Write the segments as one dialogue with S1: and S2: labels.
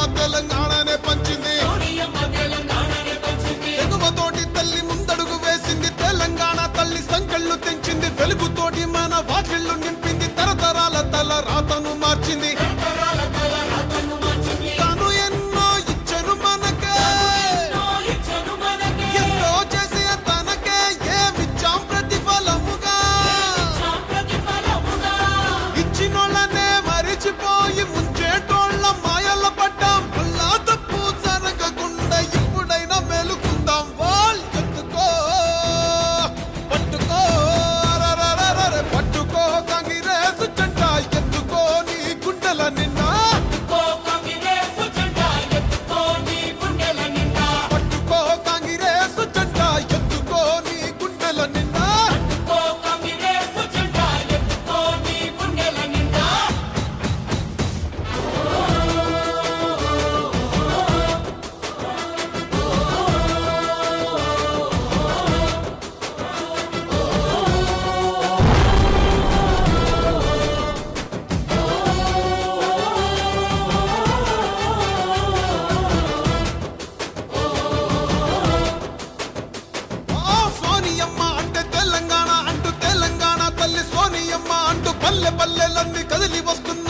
S1: తెలుగుతోటి తెలంగాణనే పంచింది. తల్లి ముందడుగు వేసింది. తెలంగాణ తల్లి తెంచింది. మన వాకిళ్ళు అమ్మ అంటూ పల్లె పల్లెలన్నీ కదిలి వస్తున్న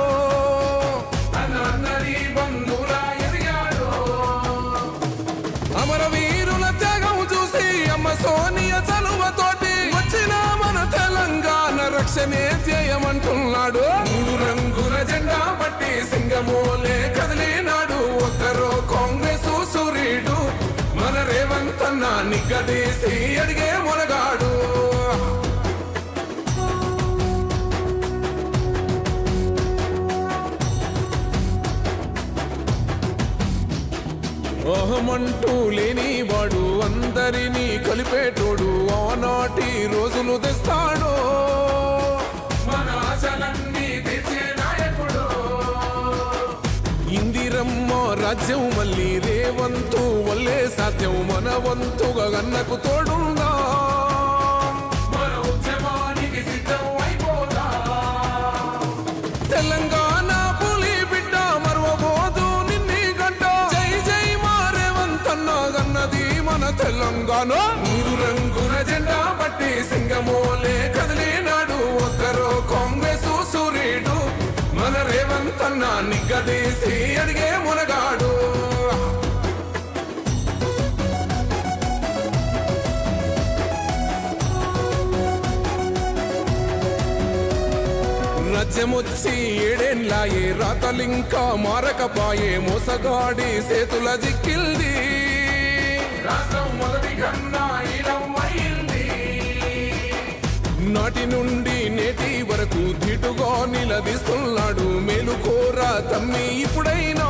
S2: మూడు రంగుల జెండా బట్టి సింగమోలే కదిలినాడు. ఒక్కరో కాంగ్రెస్ సూర్యుడు. మన రేవంతన్న నిగ్గదీసి అడిగే మొనగాడు అహమంటూ లేని వాడు అందరినీ కలిపేటోడు. ఆనాటి రోజులు తెస్తాడు. ఆశలన్నీ నాయకుడు. ఇందిరమ్మ రాజ్యం మళ్ళీ రేవంతు వల్లే సాధ్యం. మన వంతుగా గన్నకు తోడుందా. మన ఉద్యమానికి సిద్ధం అయిపోదా. తెలంగాణ పులి బిడ్డ మరవబోదు నిన్ని గడ్డ జై జై మారేవంతన్న గన్నది మన తెలంగాణ. మూడు రంగుల జెండా బట్టి సింగమోలే రేవంతన్న నిగ్గదీసి అడిగే మునగాడు. రాజ్యమొచ్చి ఏడేన్లాయే రాతలింకా మారకపాయే మోసగాడి సేతుల జిక్కిల్ది. రాష్ట్రం మొదటి కన్నా ఇలవైంది నాటి నుండి నేటి వరకు ధీటుగా నిలదీస్తున్నాడు. మేలుకోరా తమ్మి ఇప్పుడైనా